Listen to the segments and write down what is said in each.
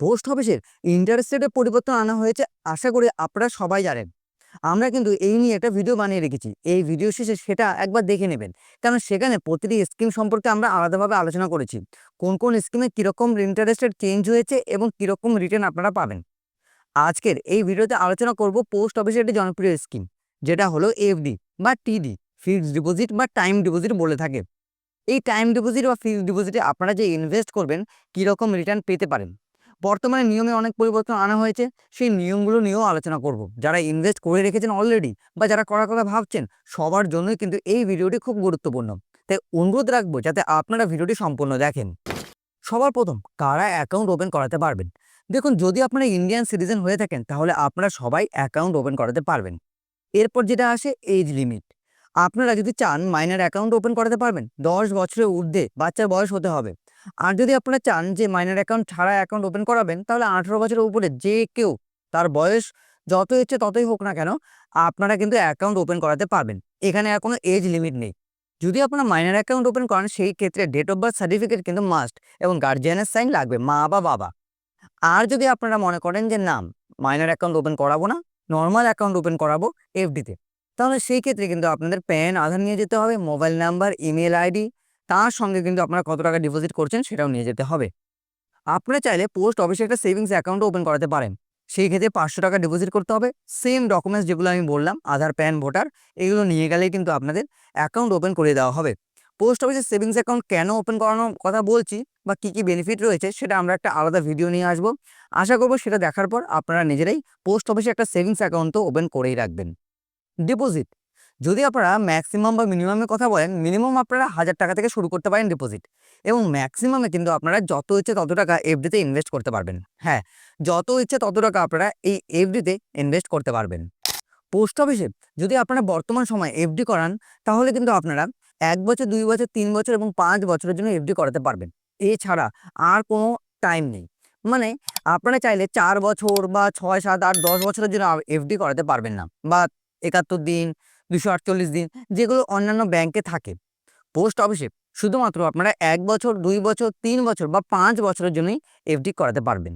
Post অফিসের interest রেটে পরিবর্তন আনা হয়েছে, আশা করি আপনারা সবাই জানেন। আমরা কিন্তু এই নিয়ে একটা ভিডিও বানিয়ে রেখেছি। এই ভিডিও শেষে সেটা একবার দেখে নেবেন। কারণ সেখানে প্রতিটি স্কিম সম্পর্কে আমরা আলাদাভাবে আলোচনা করেছি। কোন কোন স্কিমে কীরকম ইন্টারেস্ট রেট চেঞ্জ হয়েছে এবং কীরকম রিটার্ন আপনারা পাবেন। আজকের এই ভিডিওতে আলোচনা করব পোস্ট অফিসের একটি জনপ্রিয় স্কিম, যেটা হলো এফডি বা টিডি, ফিক্সড ডিপোজিট বা টাইম ডিপোজিট বলে থাকে। এই টাইম ডিপোজিট বা ফিক্সড ডিপোজিটে আপনারা যে ইনভেস্ট করবেন, কীরকম রিটার্ন পেতে পারেন। বর্তমানে নিয়মে অনেক পরিবর্তন আনা হয়েছে। সেই নিয়মগুলো নিয়েও আলোচনা করব। যারা ইনভেস্ট করে রেখেছেন অলরেডি বা যারা করার কথা ভাবছেন, সবার জন্যই কিন্তু এই ভিডিওটি খুব গুরুত্বপূর্ণ। তাই অনুরোধ রাখব যাতে আপনারা ভিডিওটি সম্পূর্ণ দেখেন। সবার প্রথম, কারা অ্যাকাউন্ট ওপেন করাতে পারবেন? দেখুন, যদি আপনারা ইন্ডিয়ান সিটিজেন হয়ে থাকেন, তাহলে আপনারা সবাই অ্যাকাউন্ট ওপেন করাতে পারবেন। এরপর যেটা আসে এজ লিমিট আপনারা যদি চান মাইনার অ্যাকাউন্ট ওপেন করাতে পারবেন, দশ বছরের ঊর্ধ্বে বাচ্চার বয়স হতে হবে। আর যদি আপনারা চান যে মাইনার অ্যাকাউন্ট ছাড়া অ্যাকাউন্ট ওপেন করাবেন, তাহলে আঠেরো বছরের উপরে যে কেউ, তার বয়স যত ইচ্ছে ততই হোক না কেন, আপনারা কিন্তু অ্যাকাউন্ট ওপেন করাতে পারবেন। এখানে আর কোনো এজ লিমিট নেই। যদি আপনারা মাইনার অ্যাকাউন্ট ওপেন করেন, সেই ক্ষেত্রে ডেট অফ বার্থ সার্টিফিকেট কিন্তু মাস্ট এবং গার্জিয়ানের সাইন লাগবে, মা বা বাবা। আর যদি আপনারা মনে করেন যে নাম মাইনার অ্যাকাউন্ট ওপেন করাবো না নর্মাল অ্যাকাউন্ট ওপেন করাবো এফডিতে তাহলে সেই ক্ষেত্রে কিন্তু আপনাদের প্যান আধার নিয়ে যেতে হবে মোবাইল নাম্বার ইমেল আইডি তার সঙ্গে কিন্তু আপনারা কত টাকা ডিপোজিট করছেন সেটাও নিয়ে যেতে হবে। আপনারা চাইলে পোস্ট অফিসে একটা সেভিংস অ্যাকাউন্টও ওপেন করাতে পারেন। সেই ক্ষেত্রে পাঁচশো টাকা ডিপোজিট করতে হবে। সেম ডকুমেন্টস যেগুলো আমি বললাম, আধার, প্যান, ভোটার, এগুলো নিয়ে গেলেই কিন্তু আপনাদের অ্যাকাউন্ট ওপেন করে দেওয়া হবে। পোস্ট অফিসে সেভিংস অ্যাকাউন্ট কেন ওপেন করানোর কথা বলছি বা কী কী বেনিফিট রয়েছে সেটা আমরা একটা আলাদা ভিডিও নিয়ে আসব। আশা করব সেটা দেখার পর আপনারা নিজেরাই পোস্ট অফিসে একটা সেভিংস অ্যাকাউন্ট তো ওপেন করেই রাখবেন। ডিপোজিট যদি আপনারা ম্যাক্সিমাম বা মিনিমামের কথা বলেন মিনিমাম আপনারা হাজার টাকা থেকে শুরু করতে পারেন ডিপোজিট এবং ম্যাক্সিমামে কিন্তু আপনারা যত ইচ্ছে তত টাকা এফডিতে ইনভেস্ট করতে পারবেন। হ্যাঁ যত ইচ্ছে তত টাকা আপনারা এই এফডিতে ইনভেস্ট করতে পারবেন। পোস্ট অফিসে যদি আপনারা বর্তমান সময়ে এফডি করান, তাহলে কিন্তু আপনারা এক বছর, দুই বছর, তিন বছর এবং পাঁচ বছরের জন্য এফডি করাতে পারবেন। এছাড়া আর কোনো টাইম নেই। মানে আপনারা চাইলে চার বছর বা ছয়, সাত, আট, দশ বছরের জন্য এফডি করাতে পারবেন না বা একাত্তর দিন দুশো আটচল্লিশ দিন, যেগুলো অন্যান্য ব্যাংকে থাকে। পোস্ট অফিসে শুধুমাত্র আপনারা এক বছর, দুই বছর, তিন বছর বা পাঁচ বছরের জন্যই এফডি করাতে পারবেন।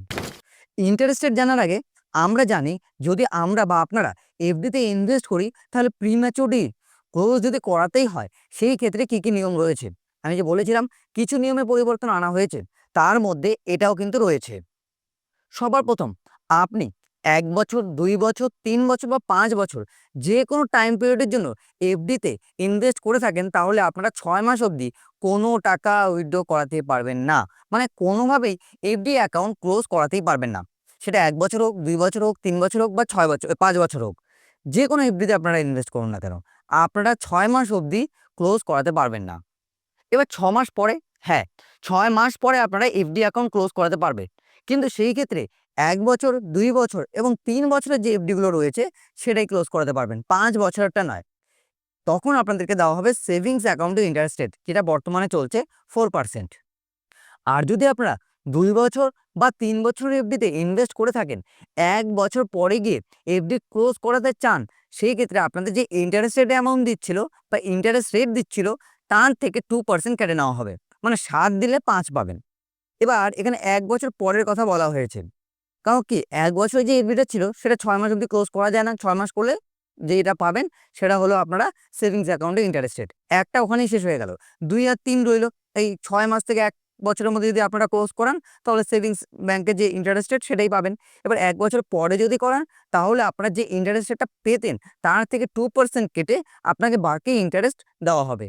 ইন্টারেস্টেড জানার আগে আমরা জানি, যদি আমরা বা আপনারা এফডিতে ইনভেস্ট করি, তাহলে প্রিম্যাচুরিটি ক্লোজ যদি করাতেই হয়, সেই ক্ষেত্রে কী কী নিয়ম রয়েছে? আমি যে বলেছিলাম, কিছু নিয়মে পরিবর্তন আনা হয়েছে, তার মধ্যে এটাও কিন্তু রয়েছে। সবার প্রথম, আপনি এক বছর, দুই বছর, তিন বছর বা পাঁচ বছর, যে কোনো টাইম পিরিয়ডের জন্য এফডিতে ইনভেস্ট করে থাকেন, তাহলে আপনারা ছয় মাস অবধি কোনো টাকা উইথড্র করাতে পারবেন না। মানে কোনোভাবেই এফডি অ্যাকাউন্ট ক্লোজ করাতেই পারবেন না। সেটা এক বছর হোক, দুই বছর হোক, তিন বছর হোক বা ছয় বছর, পাঁচ বছর হোক, যে কোনো এফডিতে আপনারা ইনভেস্ট করুন না কেন, আপনারা ছয় মাস অবধি ক্লোজ করাতে পারবেন না। এবার ছ মাস পরে হ্যাঁ ছয় মাস পরে আপনারা এফডি অ্যাকাউন্ট ক্লোজ করাতে পারবে কিন্তু সেই ক্ষেত্রে এক বছর, দুই বছর এবং তিন বছরের যে এফডিগুলো রয়েছে সেটাই ক্লোজ করাতে পারবেন। পাঁচ বছরটা নয়। তখন আপনাদেরকে দেওয়া হবে সেভিংস অ্যাকাউন্টের ইন্টারেস্ট রেট যেটা বর্তমানে চলছে ফোর পার্সেন্ট আর যদি আপনারা দুই বছর বা তিন বছরের এফডিতে ইনভেস্ট করে থাকেন, এক বছর পরে গিয়ে এফডি ক্লোজ করাতে চান সেই ক্ষেত্রে আপনাদের যে ইন্টারেস্ট রেট অ্যামাউন্ট দিচ্ছিল বা ইন্টারেস্ট রেট দিচ্ছিল, তার থেকে টু পার্সেন্ট কেটে নেওয়া হবে। মানে সাত দিলে পাঁচ পাবেন। এবার এখানে এক বছর পরের কথা বলা হয়েছে। কারণ কি এক বছর যে এফডিটা ছিল, সেটা ছয় মাস অবধি ক্লোজ করা যায় না। ছয় মাস করলে যেটা পাবেন, সেটা হলো আপনারা সেভিংস অ্যাকাউন্টে ইন্টারেস্ট রেট একটা ওখানেই শেষ হয়ে গেল। দুই আর তিন রইল। এই ছয় মাস থেকে এক বছরের মধ্যে যদি আপনারা ক্লোজ করান, তাহলে সেভিংস ব্যাংকের যে ইন্টারেস্ট রেট সেটাই পাবেন। এবার এক বছর পরে যদি করান, তাহলে আপনারা যে ইন্টারেস্ট রেটটা পেতেন, তার থেকে টু পার্সেন্ট কেটে আপনাকে বাকি ইন্টারেস্ট দেওয়া হবে।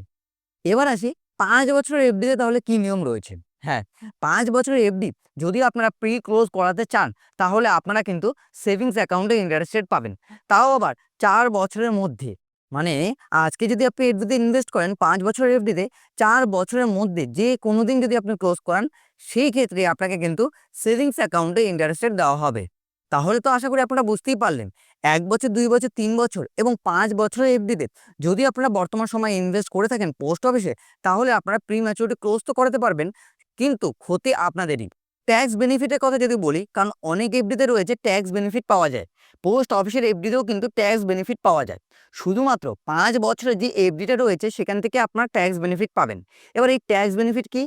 এবার আসি, পাঁচ বছরের এফডিতে তাহলে কি নিয়ম রয়েছে? হ্যাঁ পাঁচ বছরের এফডি যদি আপনারা প্রি ক্লোজ করাতে চান, তাহলে আপনারা কিন্তু সেভিংস অ্যাকাউন্টে ইন্টারেস্ট রেট পাবেন। তাও আবার চার বছরের মধ্যে মানে আজকে যদি আপনি এফডিতে ইনভেস্ট করেন, পাঁচ বছরের এফডিতে চার বছরের মধ্যে যে কোনো দিন যদি আপনি ক্লোজ করান, সেই ক্ষেত্রে আপনাকে কিন্তু সেভিংস অ্যাকাউন্টে ইন্টারেস্ট রেট দেওয়া হবে। তাহলে তো আশা করি আপনারা বুঝতেই পারলেন, এক বছর, দুই বছর, তিন বছর এবং পাঁচ বছরের এফডিতে যদি আপনারা বর্তমান সময়ে ইনভেস্ট করে থাকেন পোস্ট অফিসে তাহলে আপনারা প্রি ম্যাচুরিটি ক্লোজ তো করাতে পারবেন কিন্তু ক্ষতি আপনাদেরই। ট্যাক্স বেনিফিটের কথা যদি বলি, কারণ অনেক এফডিতে রয়েছে ট্যাক্স বেনিফিট পাওয়া যায়। পোস্ট অফিসের এফডিতেও কিন্তু ট্যাক্স বেনিফিট পাওয়া যায়। শুধুমাত্র পাঁচ বছরের যে এফডিটা রয়েছে, সেখান থেকে আপনার ট্যাক্স বেনিফিট পাবেন। এবার এই ট্যাক্স বেনিফিট কি?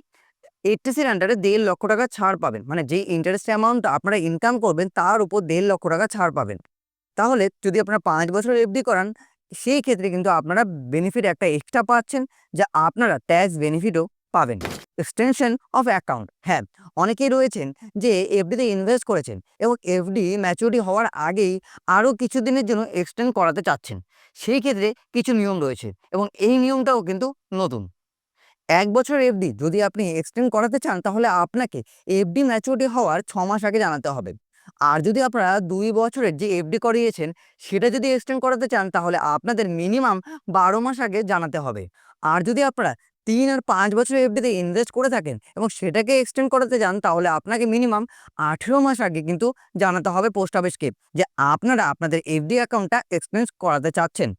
এইচটিসির আন্ডারে দেড় লক্ষ টাকা ছাড় পাবেন। মানে যে ইন্টারেস্ট অ্যামাউন্টটা আপনারা ইনকাম করবেন, তার উপর দেড় লক্ষ টাকা ছাড় পাবেন। তাহলে যদি আপনারা পাঁচ বছর এফডি করান, সেই ক্ষেত্রে কিন্তু আপনারা বেনিফিট একটা এক্সট্রা পাচ্ছেন, যা আপনারা ট্যাক্স বেনিফিটও পাবেন। এক্সটেনশন অফ অ্যাকাউন্ট হ্যাঁ। অনেকেই রয়েছেন যে এফডিতে ইনভেস্ট করেছেন এবং এফডি ম্যাচুরিটি হওয়ার আগেই আরও কিছু দিনের জন্য এক্সটেন্ড করাতে চাচ্ছেন। সেই ক্ষেত্রে কিছু নিয়ম রয়েছে এবং এই নিয়মটাও কিন্তু নতুন। এক বছর এফডি যদি আপনি এক্সটেন্ড করাতে চান তাহলে আপনাকে এফডি ম্যাচুরিটি হওয়ার ছ মাস আগে জানাতে হবে। আর যদি আপনারা দুই বছরের যে এফডি করিয়েছেন সেটা যদি এক্সটেন্ড করাতে চান তাহলে আপনাদের মিনিমাম বারো মাস আগে জানাতে হবে। আর যদি আপনারা তিন আর পাঁচ বছর এফডিতে ইনভেস্ট করে থাকেন এবং সেটাকে এক্সটেন্ড করাতে যান, তাহলে আপনাকে মিনিমাম আঠেরো মাস আগে কিন্তু জানাতে হবে পোস্ট অফিসকে যে আপনারা আপনাদের এফডি অ্যাকাউন্টটা এক্সটেন্ড করাতে চাচ্ছেন।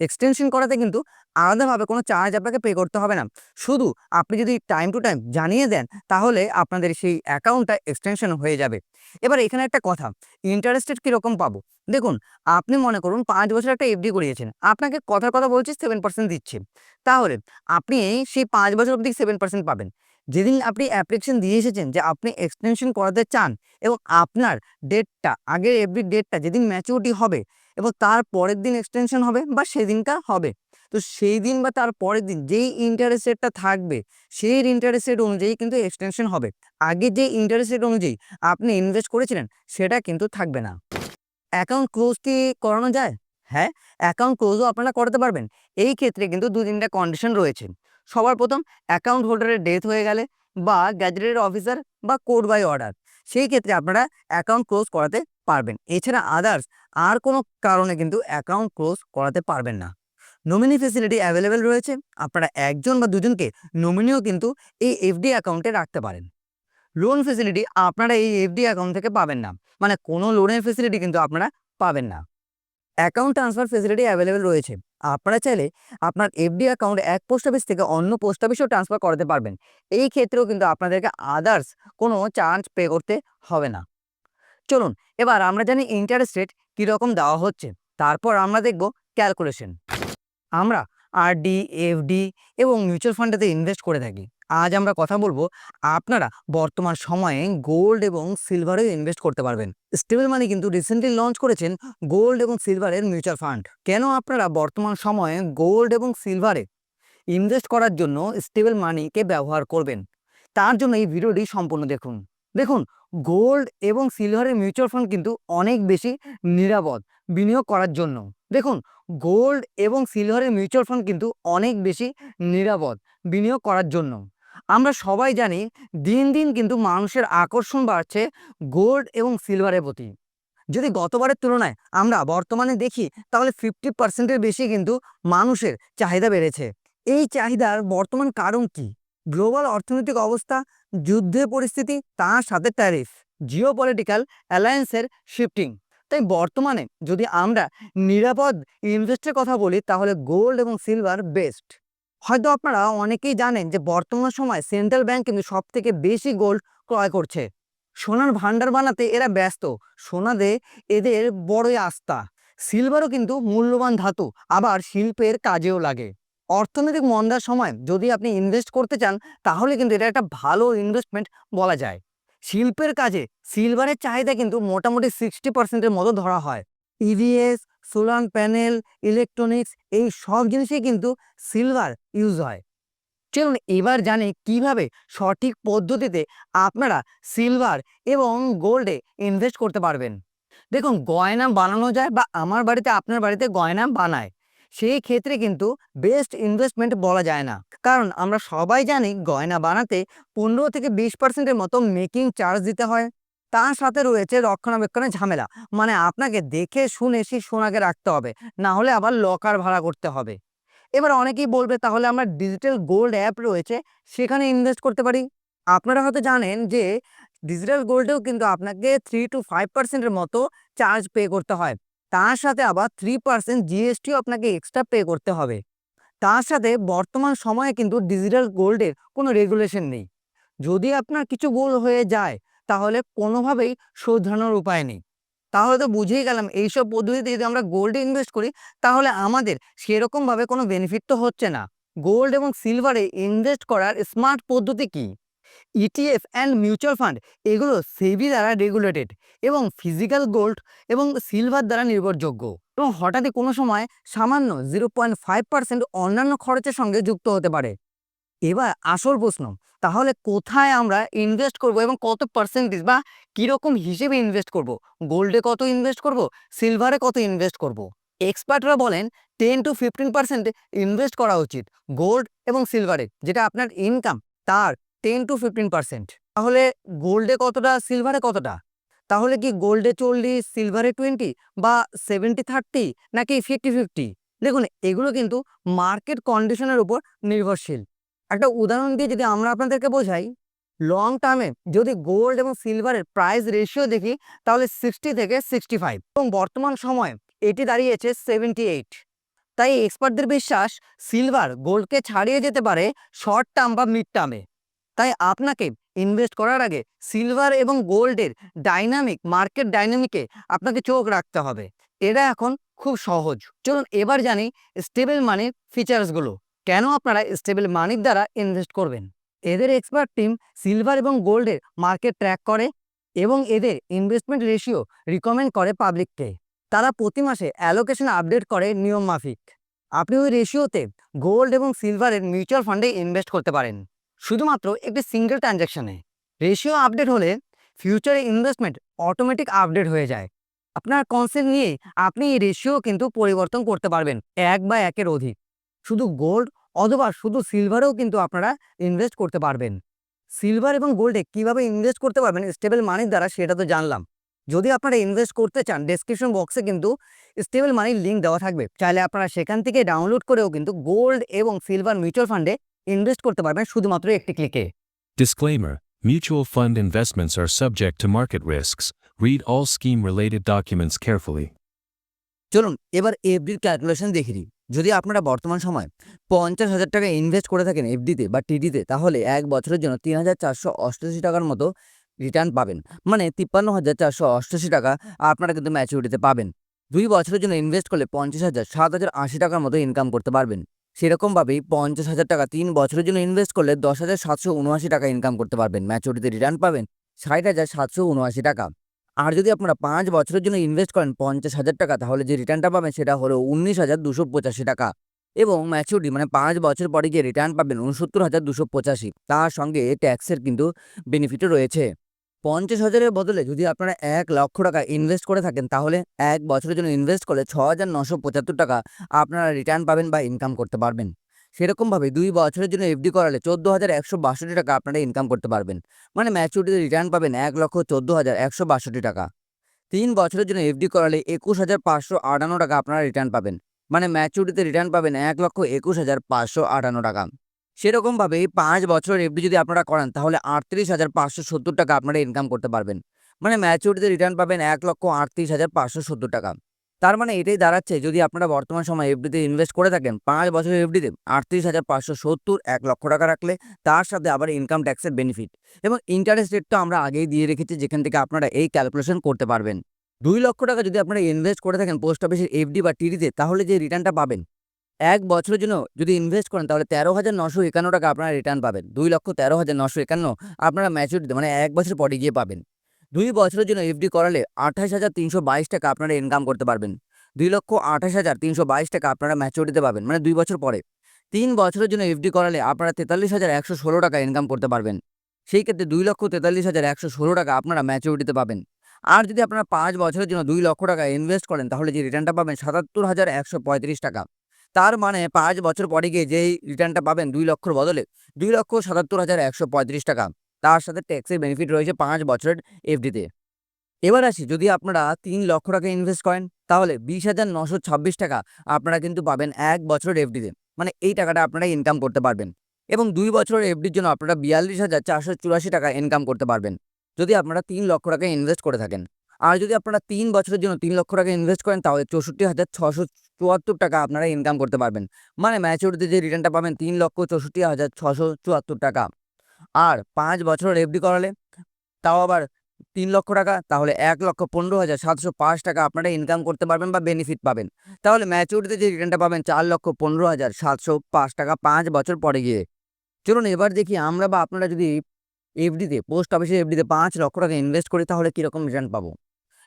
এক্সটেনশন করাতে কিন্তু আলাদাভাবে কোনো চার্জ আপনাকে পে করতে হবে না। শুধু আপনি যদি টাইম টু টাইম জানিয়ে দেন, তাহলে আপনাদের সেই অ্যাকাউন্টটা এক্সটেনশন হয়ে যাবে। এবার এখানে একটা কথা ইন্টারেস্টেড কীরকম পাবো? দেখুন, আপনি মনে করুন পাঁচ বছর একটা এফডি করিয়েছেন, আপনাকে কথার কথা বলছি সেভেন পার্সেন্ট দিচ্ছে। তাহলে আপনি সেই পাঁচ বছর অবধি সেভেন পার্সেন্ট পাবেন। যেদিন আপনি অ্যাপ্লিকেশন দিয়ে এসেছেন যে আপনি এক্সটেনশন করাতে চান এবং আপনার ডেটটা আগের এফডি ডেটটা যেদিন ম্যাচুরিটি হবে এবং তার পরের দিন এক্সটেনশন হবে বা সেদিনটা হবে। তো সেই দিন বা তার পরের দিন যেই ইন্টারেস্ট রেটটা থাকবে, সেই ইন্টারেস্ট রেট অনুযায়ী কিন্তু এক্সটেনশন হবে। আগে যে ইন্টারেস্ট রেট অনুযায়ী আপনি ইনভেস্ট করেছিলেন, সেটা কিন্তু থাকবে না। অ্যাকাউন্ট ক্লোজ কি করানো যায়? হ্যাঁ অ্যাকাউন্ট ক্লোজও আপনারা করাতে পারবেন। এই ক্ষেত্রে কিন্তু দু তিনটা কন্ডিশন রয়েছে। সবার প্রথম অ্যাকাউন্ট হোল্ডারের ডেথ হয়ে গেলে বা গ্যাজেটেড অফিসার বা কোর্ট বাই অর্ডার সেই ক্ষেত্রে আপনারা অ্যাকাউন্ট ক্লোজ করাতে পারবেন। এছাড়া আদার্স আর কোনো কারণে কিন্তু অ্যাকাউন্ট ক্লোজ করাতে পারবেন না। নমিনি ফেসিলিটি অ্যাভেলেবেল রয়েছে, আপনারা একজন বা দুজনকে নমিনিও কিন্তু এই এফডি অ্যাকাউন্টে রাখতে পারেন। লোন ফেসিলিটি আপনারা এই এফডি অ্যাকাউন্ট থেকে পাবেন না মানে কোনো লোনের ফেসিলিটি কিন্তু আপনারা পাবেন না। অ্যাকাউন্ট ট্রান্সফার ফেসিলিটি অ্যাভেলেবেল রয়েছে। আপনারা চাইলে আপনার এফডি অ্যাকাউন্ট এক পোস্ট অফিস থেকে অন্য পোস্ট অফিসেও ট্রান্সফার করাতে পারবেন। এই ক্ষেত্রেও কিন্তু আপনাদেরকে আদার্স কোনো চার্জ পে করতে হবে না। চলুন, এবার আমরা জানি ইন্টারেস্ট রেট কীরকম দেওয়া হচ্ছে। তারপর আমরা দেখব ক্যালকুলেশন আমরা আরডি এফডি এবং মিউচুয়াল ফান্ডেতে ইনভেস্ট করে থাকি। আজ আমরা কথা বলব আপনারা বর্তমান সময়ে গোল্ড এবং সিলভারে ইনভেস্ট করতে পারবেন। স্টেবল মানি কিন্তু রিসেন্টলি লঞ্চ করেছেন গোল্ড এবং সিলভারের মিউচুয়াল ফান্ড কেন আপনারা বর্তমান সময়ে গোল্ড এবং সিলভারে ইনভেস্ট করার জন্য স্টেবল মানিকে ব্যবহার করবেন? তার জন্য এই ভিডিওটি সম্পূর্ণ দেখুন। দেখুন গোল্ড এবং সিলভারের মিউচুয়াল ফান্ড কিন্তু অনেক বেশি নিরাপদ বিনিয়োগ করার জন্য। দেখুন গোল্ড এবং সিলভারের মিউচুয়াল ফান্ড কিন্তু অনেক বেশি নিরাপদ বিনিয়োগ করার জন্য। আমরা সবাই জানি দিন দিন কিন্তু মানুষের আকর্ষণ বাড়ছে গোল্ড এবং সিলভারের প্রতি। যদি গতবারের তুলনায় আমরা বর্তমানে দেখি, তাহলে ফিফটি পার্সেন্টের বেশি কিন্তু মানুষের চাহিদা বেড়েছে। এই চাহিদার বর্তমান কারণ কি? গ্লোবাল অর্থনৈতিক অবস্থা, যুদ্ধের পরিস্থিতি, তার সাথে ট্যারিফ জিও পলিটিক্যাল অ্যালায়েন্সের শিফটিং তাই বর্তমানে যদি আমরা নিরাপদ ইনভেস্টের কথা বলি, তাহলে গোল্ড এবং সিলভার বেস্ট হয়তো আপনারা অনেকেই জানেন যে বর্তমান সময় সেন্ট্রাল ব্যাংক কিন্তু সব থেকে বেশি গোল্ড ক্রয় করছে। সোনার ভান্ডার বানাতে এরা ব্যস্ত। সোনাতে এদের বড়ই আস্থা। সিলভারও কিন্তু মূল্যবান ধাতু, আবার শিল্পের কাজেও লাগে। অর্থনৈতিক মন্দার সময় যদি আপনি ইনভেস্ট করতে চান, তাহলে কিন্তু এটা একটা ভালো ইনভেস্টমেন্ট বলা যায়। শিল্পের কাজে সিলভারের চাহিদা কিন্তু মোটামুটি সিক্সটি পার্সেন্টের মতো ধরা হয়। ইভিএস সোলার প্যানেল, ইলেকট্রনিক্স, এই সব জিনিসেই কিন্তু সিলভার ইউজ হয়। চলুন এবার জানি কীভাবে সঠিক পদ্ধতিতে আপনারা সিলভার এবং গোল্ডে ইনভেস্ট করতে পারবেন। দেখুন, গয়না বানানো যায় বা আমার বাড়িতে আপনার বাড়িতে গয়না বানায়, সেই ক্ষেত্রে কিন্তু বেস্ট ইনভেস্টমেন্ট বলা যায় না। কারণ আমরা সবাই জানি গয়না বানাতে পনেরো থেকে বিশ পার্সেন্টের মতো মেকিং চার্জ দিতে হয়। তার সাথে রয়েছে রক্ষণাবেক্ষণের ঝামেলা। মানে আপনাকে দেখে শুনে সেই সোনাকে রাখতে হবে, না হলে আবার লকার ভাড়া করতে হবে। এবার অনেকেই বলবে, তাহলে আমরা ডিজিটাল গোল্ড অ্যাপ রয়েছে, সেখানে ইনভেস্ট করতে পারি? আপনারা হয়তো জানেন যে ডিজিটাল গোল্ডেও কিন্তু আপনাকে থ্রি টু ফাইভ পার্সেন্টের মতো চার্জ পে করতে হয়। তার সাথে আবার থ্রি পার্সেন্ট জিএসটিও আপনাকে এক্সট্রা পে করতে হবে। তার সাথে বর্তমান সময়ে কিন্তু ডিজিটাল গোল্ডের কোনো রেগুলেশন নেই। যদি আপনার কিছু গোল হয়ে যায় তাহলে কোনোভাবেই শোধরানোর উপায় নেই। তাহলে তো বুঝেই গেলাম, এইসব পদ্ধতিতে যদি আমরা গোল্ডে ইনভেস্ট করি, তাহলে আমাদের সেরকমভাবে কোনো বেনিফিট তো হচ্ছে না। গোল্ড এবং সিলভারে ইনভেস্ট করার স্মার্ট পদ্ধতি কি? ইটিএফ অ্যান্ড মিউচুয়াল ফান্ড এগুলো সেবি দ্বারা রেগুলেটেড এবং ফিজিক্যাল গোল্ড এবং সিলভার দ্বারা নির্ভরযোগ্য এবং হঠাৎই কোনো সময় সামান্য জিরো পয়েন্ট ফাইভ পার্সেন্ট অন্যান্য খরচের সঙ্গে যুক্ত হতে পারে। এবার আসল প্রশ্ন, তাহলে কোথায় আমরা ইনভেস্ট করব এবং কত পার্সেন্টেজ বা কীরকম হিসেবে ইনভেস্ট করব? গোল্ডে কত ইনভেস্ট করব? সিলভারে কত ইনভেস্ট করব? এক্সপার্টরা বলেন ten to fifteen percent invest করা উচিত গোল্ড এবং সিলভারে যেটা আপনার ইনকাম তার টেন টু ফিফটিন পার্সেন্ট তাহলে গোল্ডে কতটা সিলভারে কতটা? তাহলে কি গোল্ডে চল্লিশ সিলভারে টোয়েন্টি বা সেভেন্টি থার্টি নাকি ফিফটি ফিফটি দেখুন, এগুলো কিন্তু মার্কেট কন্ডিশনের উপর নির্ভরশীল। একটা উদাহরণ দিয়ে যদি আমরা আপনাদেরকে বোঝাই লং টার্মে যদি গোল্ড এবং সিলভারের প্রাইস রেশিও দেখি, তাহলে সিক্সটি থেকে সিক্সটি ফাইভ এবং বর্তমান সময়ে এটি দাঁড়িয়েছে সেভেন্টি এইট তাই এক্সপার্টদের বিশ্বাস সিলভার গোল্ডকে ছাড়িয়ে যেতে পারে শর্ট টার্ম বা মিড টার্মে তাই আপনাকে ইনভেস্ট করার আগে সিলভার এবং গোল্ডের ডাইনামিক মার্কেট ডাইনামিকে আপনাকে চোখ রাখতে হবে। এটা এখন খুব সহজ। চলুন এবার জানি স্টেবল মানির ফিচার্সগুলো কেন আপনারা স্টেবল মানির দ্বারা ইনভেস্ট করবেন? এদের এক্সপার্ট টিম সিলভার এবং গোল্ডের মার্কেট ট্র্যাক করে এবং এদের ইনভেস্টমেন্ট রেশিও রিকমেন্ড করে পাবলিককে তারা প্রতি মাসে অ্যালোকেশন আপডেট করে নিয়ম মাফিক। আপনি ওই রেশিওতে গোল্ড এবং সিলভারের মিউচুয়াল ফান্ডে ইনভেস্ট করতে পারেন। শুধুমাত্র একটি সিঙ্গেল ট্রানজ্যাকশনে রেশিও আপডেট হলে ফিউচারে ইনভেস্টমেন্ট অটোমেটিক আপডেট হয়ে যায়। আপনার কনসেপ্ট নিয়ে আপনি এই রেশিও কিন্তু পরিবর্তন করতে পারবেন, এক বা একের অধিক। শুধু গোল্ড অথবা শুধু সিলভারেও কিন্তু আপনারা ইনভেস্ট করতে পারবেন। সিলভার এবং গোল্ডে কীভাবে ইনভেস্ট করতে পারবেন স্টেবল মানির দ্বারা সেটা তো জানলাম। যদি আপনারা ইনভেস্ট করতে চান ডেসক্রিপশন বক্সে কিন্তু স্টেবল মানির লিঙ্ক দেওয়া থাকবে। চাইলে আপনারা সেখান থেকে ডাউনলোড করেও কিন্তু গোল্ড এবং সিলভার মিউচুয়াল ফান্ডে ইনভেস্ট করতে পারবেন শুধুমাত্র একটি ক্লিকে Disclaimer Mutual fund investments are subject to market risks. Read all scheme related documents carefully. চলুন এবার এফডির ক্যালকুলেশন দেখে নিই। যদি আপনারা বর্তমান সময় পঞ্চাশ হাজার টাকা ইনভেস্ট করে থাকেন এফডিতে বা টিডিতে তাহলে এক বছরের জন্য তিন হাজার চারশো অষ্টআশি টাকার মতো রিটার্ন পাবেন। মানে তিপ্পান্ন হাজার চারশো অষ্টআশি টাকা আপনারা কিন্তু ম্যাচুরিটিতে পাবেন। দুই বছরের জন্য ইনভেস্ট করলে পঞ্চাশ হাজার সাত হাজার আশি টাকার মতো ইনকাম করতে পারবেন। সেরকমভাবেই পঞ্চাশ হাজার টাকা তিন বছরের জন্য ইনভেস্ট করলে দশ হাজার সাতশো উনআশি টাকা ইনকাম করতে পারবেন। ম্যাচুরিটিতে রিটার্ন পাবেন ষাট হাজার সাতশো উনআশি টাকা। আর যদি আপনারা পাঁচ বছরের জন্য ইনভেস্ট করেন পঞ্চাশ হাজার টাকা, তাহলে যে রিটার্নটা পাবেন সেটা হলো উনিশ হাজার দুশো পঁচাশি টাকা এবং ম্যাচুরিটি মানে পাঁচ বছর পরে গিয়ে রিটার্ন পাবেন উনসত্তর হাজার দুশো পঁচাশি। তার সঙ্গে ট্যাক্সের কিন্তু বেনিফিটও রয়েছে। পঞ্চাশ হাজারের বদলে যদি আপনারা এক লক্ষ টাকা ইনভেস্ট করে থাকেন, তাহলে এক বছরের জন্য ইনভেস্ট করলে ছ হাজার নশো পঁচাত্তর টাকা আপনারা রিটার্ন পাবেন বা ইনকাম করতে পারবেন। সেরকমভাবে দুই বছরের জন্য এফডি করালে চোদ্দ হাজার একশো বাষট্টি টাকা আপনারা ইনকাম করতে পারবেন। মানে ম্যাচুরিটিতে রিটার্ন পাবেন এক লক্ষ চোদ্দ হাজার একশো বাষট্টি টাকা। তিন বছরের জন্য এফডি করালে একুশ হাজার পাঁচশো আটান্ন টাকা আপনারা রিটার্ন পাবেন। মানে ম্যাচুরিটিতে রিটার্ন পাবেন এক লক্ষ একুশ হাজার পাঁচশো আটান্ন টাকা। সেরকমভাবে পাঁচ বছরের এফডি যদি আপনারা করান, তাহলে আটত্রিশ হাজার পাঁচশো সত্তর টাকা আপনারা ইনকাম করতে পারবেন। মানে ম্যাচুরিটিতে রিটার্ন পাবেন এক লক্ষ আটত্রিশ হাজার পাঁচশো সত্তর টাকা। তার মানে এটাই দাঁড়াচ্ছে যদি আপনারা বর্তমান সময় এফডিতে ইনভেস্ট করে থাকেন, পাঁচ বছরের এফডিতে আটত্রিশ হাজার পাঁচশো সত্তর এক লক্ষ টাকা রাখলে তার সাথে আবার ইনকাম ট্যাক্সের বেনিফিট এবং ইন্টারেস্ট রেট তো আমরা আগেই দিয়ে রেখেছি যেখান থেকে আপনারা এই ক্যালকুলেশন করতে পারবেন। দুই লক্ষ টাকা যদি আপনারা ইনভেস্ট করে থাকেন পোস্ট অফিসের এফডি বা টিডিতে তাহলে যে রিটার্নটা পাবেন, এক বছরের জন্য যদি ইনভেস্ট করেন, তাহলে তেরো হাজার নশো একান্ন টাকা আপনারা রিটার্ন পাবেন। দুই লক্ষ তেরো হাজার নশো একান্ন আপনারা ম্যাচুরিটিতে মানে এক বছর পরে গিয়ে পাবেন। দুই বছরের জন্য এফডি করালে আঠাশ হাজার তিনশো বাইশ টাকা আপনারা ইনকাম করতে পারবেন। দুই লক্ষ আঠাশ হাজার তিনশো বাইশ টাকা আপনারা ম্যাচুরিটিতে পাবেন মানে দুই বছর পরে। তিন বছরের জন্য এফডি করালে আপনারা তেতাল্লিশ হাজার একশো ষোলো টাকা ইনকাম করতে পারবেন। সেই ক্ষেত্রে দুই লক্ষ তেতাল্লিশ হাজার একশো ষোলো টাকা আপনারা ম্যাচুরিটিতে পাবেন। আর যদি আপনারা পাঁচ বছরের জন্য দুই লক্ষ টাকা ইনভেস্ট করেন, তাহলে যে রিটার্নটা পাবেন সাতাত্তর হাজার একশো পঁয়ত্রিশ টাকা। তার মানে পাঁচ বছর পরে গিয়ে যেই রিটার্নটা পাবেন দুই লক্ষর বদলে দুই লক্ষ সাতাত্তর হাজার একশো পঁয়ত্রিশ টাকা। তার সাথে ট্যাক্সের বেনিফিট রয়েছে পাঁচ বছরের এফডিতে এবার আসি, যদি আপনারা তিন লক্ষ টাকা ইনভেস্ট করেন, তাহলে বিশ হাজার নশো ছাব্বিশ টাকা আপনারা কিন্তু পাবেন এক বছরের এফডিতে মানে এই টাকাটা আপনারা ইনকাম করতে পারবেন। এবং দুই বছরের এফডির জন্য আপনারা বিয়াল্লিশ হাজার চারশো চুরাশি টাকা ইনকাম করতে পারবেন। যদি আপনারা তিন লক্ষ টাকা ইনভেস্ট করে থাকেন। আর যদি আপনারা তিন বছরের জন্য তিন লক্ষ টাকা ইনভেস্ট করেন, তাহলে চৌষট্টি হাজার ছশো চুয়াত্তর টাকা আপনারা ইনকাম করতে পারবেন। মানে ম্যাচুরিটিতে যে রিটার্নটা পাবেন, তিন লক্ষ চৌষট্টি হাজার ছশো চুয়াত্তর টাকা। আর পাঁচ বছরের এফডি করালে তাও আবার তিন লক্ষ টাকা, তাহলে এক লক্ষ পনেরো হাজার সাতশো পাঁচ টাকা আপনারা ইনকাম করতে পারবেন বা বেনিফিট পাবেন। তাহলে ম্যাচুরিটিতে যে রিটার্নটা পাবেন চার লক্ষ পনেরো হাজার সাতশো পাঁচ টাকা পাঁচ বছর পরে গিয়ে। চলুন এবার দেখি আমরা বা আপনারা যদি এফডিতে পোস্ট অফিসে এফডিতে পাঁচ লক্ষ টাকা ইনভেস্ট করি, তাহলে কীরকম রিটার্ন পাবো?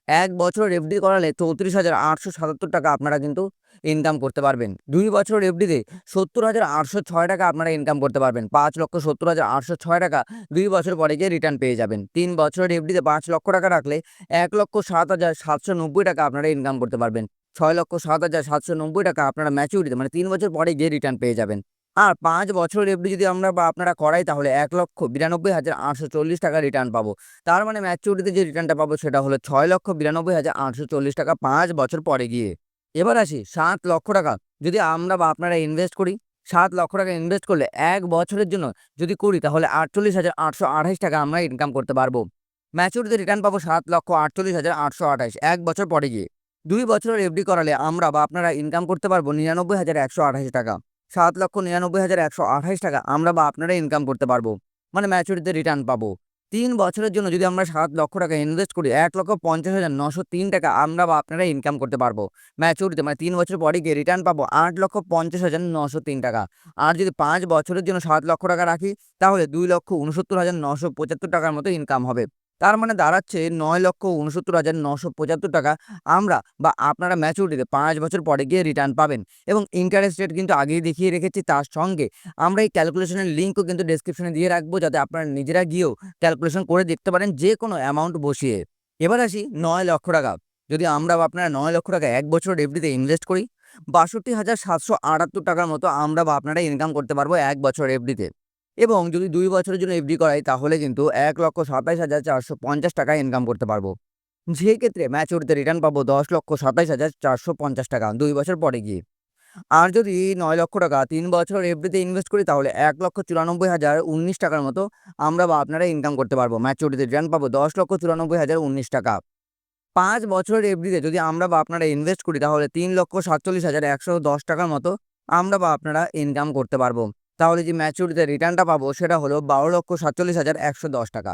এক বছর এফডি করালে চৌত্রিশ হাজার আটশো সাতাত্তর টাকা আপনারা কিন্তু ইনকাম করতে পারবেন। দুই বছর এফডিতে সত্তর হাজার আটশো ছয় টাকা আপনারা ইনকাম করতে পারবেন। পাঁচ লক্ষ সত্তর হাজার আটশো ছয় টাকা দুই বছর পরে গিয়ে রিটার্ন পেয়ে যাবেন। তিন বছর এফডিতে পাঁচ লক্ষ টাকা রাখলে এক লক্ষ সাত হাজার সাতশো নব্বই টাকা আপনারা ইনকাম করতে পারবেন। ছয় লক্ষ সাত হাজার সাতশো নব্বই টাকা আপনারা ম্যাচুরিটিতে মানে তিন বছর পরে গিয়ে রিটার্ন পেয়ে যাবেন। আর পাঁচ বছর এফডি যদি আমরা বা আপনারা করাই তাহলে এক লক্ষ বিরানব্বই হাজার আটশো চল্লিশ টাকা রিটার্ন পাবো। তার মানে ম্যাচুরিটিতে যে রিটার্নটা পাবো সেটা হলো ছয় লক্ষ বিরানব্বই হাজার আটশো চল্লিশ টাকা পাঁচ বছর পরে গিয়ে। এবার আসি, সাত লক্ষ টাকা যদি আমরা বা আপনারা ইনভেস্ট করি, সাত লক্ষ টাকা ইনভেস্ট করলে এক বছরের জন্য যদি করি তাহলে আটচল্লিশ হাজার আটশো আঠাশ টাকা আমরা ইনকাম করতে পারব। ম্যাচুরিতে রিটার্ন পাবো সাত লক্ষ আটচল্লিশ হাজার আটশো আঠাশ এক বছর পরে গিয়ে। দুই বছরের এফডি করালে আমরা বা আপনারা ইনকাম করতে পারব নিরানব্বই হাজার একশো আঠাশ টাকা। সাত লক্ষ নিরানব্বই হাজার একশো আঠাশ টাকা আমরা বা আপনারা ইনকাম করতে পারব। মানে ম্যাচুরিটিতে রিটার্ন পাবো। তিন বছরের জন্য যদি আমরা সাত লক্ষ টাকা ইনভেস্ট করি, এক লক্ষ পঞ্চাশ হাজার নশো তিন টাকা আমরা বা আপনারা ইনকাম করতে পারব। ম্যাচুরিতে মানে তিন বছর পরে গিয়ে রিটার্ন পাবো আট লক্ষ পঞ্চাশ হাজার নশো তিন টাকা। আর যদি পাঁচ বছরের জন্য সাত লক্ষ টাকা রাখি, তাহলে দুই লক্ষ উনসত্তর হাজার নশো পঁচাত্তর টাকার মতো ইনকাম হবে। তার মানে দাঁড়াচ্ছে নয় লক্ষ উনসত্তর হাজার নশো পঁচাত্তর টাকা আমরা বা আপনারা ম্যাচুরিটিতে পাঁচ বছর পরে গিয়ে রিটার্ন পাবেন। এবং ইন্টারেস্ট রেট কিন্তু আগেই দেখিয়ে রেখেছি, তার সঙ্গে আমরা এই ক্যালকুলেশনের লিঙ্কও কিন্তু ডেসক্রিপশনে দিয়ে রাখব যাতে আপনারা নিজেরা গিয়েও ক্যালকুলেশন করে দেখতে পারেন যে কোনো অ্যামাউন্ট বসিয়ে। এবার আসি নয় লক্ষ টাকা। যদি আমরা বা আপনারা নয় লক্ষ টাকা এক বছর এফডিতে ইনভেস্ট করি, বাষট্টি হাজার সাতশো আটাত্তর টাকার মতো আমরা বা আপনারা ইনকাম করতে পারব এক বছর এফডিতে এবং যদি দুই বছরের জন্য এফডি করাই, তাহলে কিন্তু এক লক্ষ সাতাইশ হাজার চারশো পঞ্চাশ টাকা ইনকাম করতে পারব। যে ক্ষেত্রে ম্যাচুরিতে রিটার্ন পাবো দশ লক্ষ সাতাইশ হাজার চারশো পঞ্চাশ টাকা দুই বছর পরে গিয়ে। আর যদি নয় লক্ষ টাকা তিন বছর এফডিতে ইনভেস্ট করি, তাহলে এক লক্ষ চুরানব্বই হাজার উনিশ টাকার মতো আমরা বা আপনারা ইনকাম করতে পারব। ম্যাচুরিতে রিটার্ন পাবো দশ লক্ষ চুরানব্বই হাজার উনিশ টাকা। পাঁচ বছরের এফডিতে যদি আমরা বা আপনারা ইনভেস্ট করি, তাহলে তিন লক্ষ সাতচল্লিশ হাজার একশো দশ টাকার মতো আমরা বা আপনারা ইনকাম করতে পারব। তাহলে যে ম্যাচুরিতে রিটার্নটা পাবো সেটা হলো বারো লক্ষ সাতচল্লিশ হাজার একশো দশ টাকা।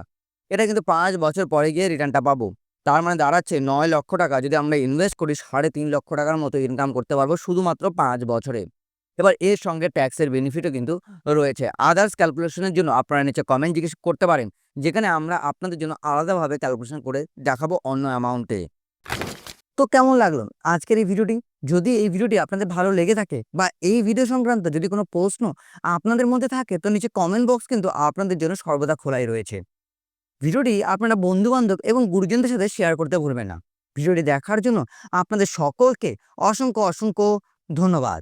এটা কিন্তু পাঁচ বছর পরে গিয়ে রিটার্নটা পাবো। তার মানে দাঁড়াচ্ছে নয় লক্ষ টাকা। যদি আমরা ইনভেস্ট করি, সাড়ে তিন লক্ষ টাকার মতো ইনকাম করতে পারব শুধুমাত্র পাঁচ বছরে। এবার এর সঙ্গে ট্যাক্সের বেনিফিটও কিন্তু রয়েছে। আদার্স ক্যালকুলেশনের জন্য আপনারা নিচে কমেন্ট জিজ্ঞেস করতে পারেন, যেখানে আমরা আপনাদের জন্য আলাদাভাবে ক্যালকুলেশন করে দেখাবো অন্য অ্যামাউন্টে তো কেমন লাগল? আজকের এই ভিডিওটি, যদি এই ভিডিওটি আপনাদের ভালো লেগে থাকে বা এই ভিডিও সংক্রান্ত যদি কোনো প্রশ্ন আপনাদের মধ্যে থাকে, তো নিচে কমেন্ট বক্স কিন্তু আপনাদের জন্য সর্বদা খোলাই রয়েছে। ভিডিওটি আপনারা বন্ধুবান্ধব এবং গুরুজনদের সাথে শেয়ার করতে ভুলবেন না। ভিডিওটি দেখার জন্য আপনাদের সকলকে অসংখ্য অসংখ্য ধন্যবাদ।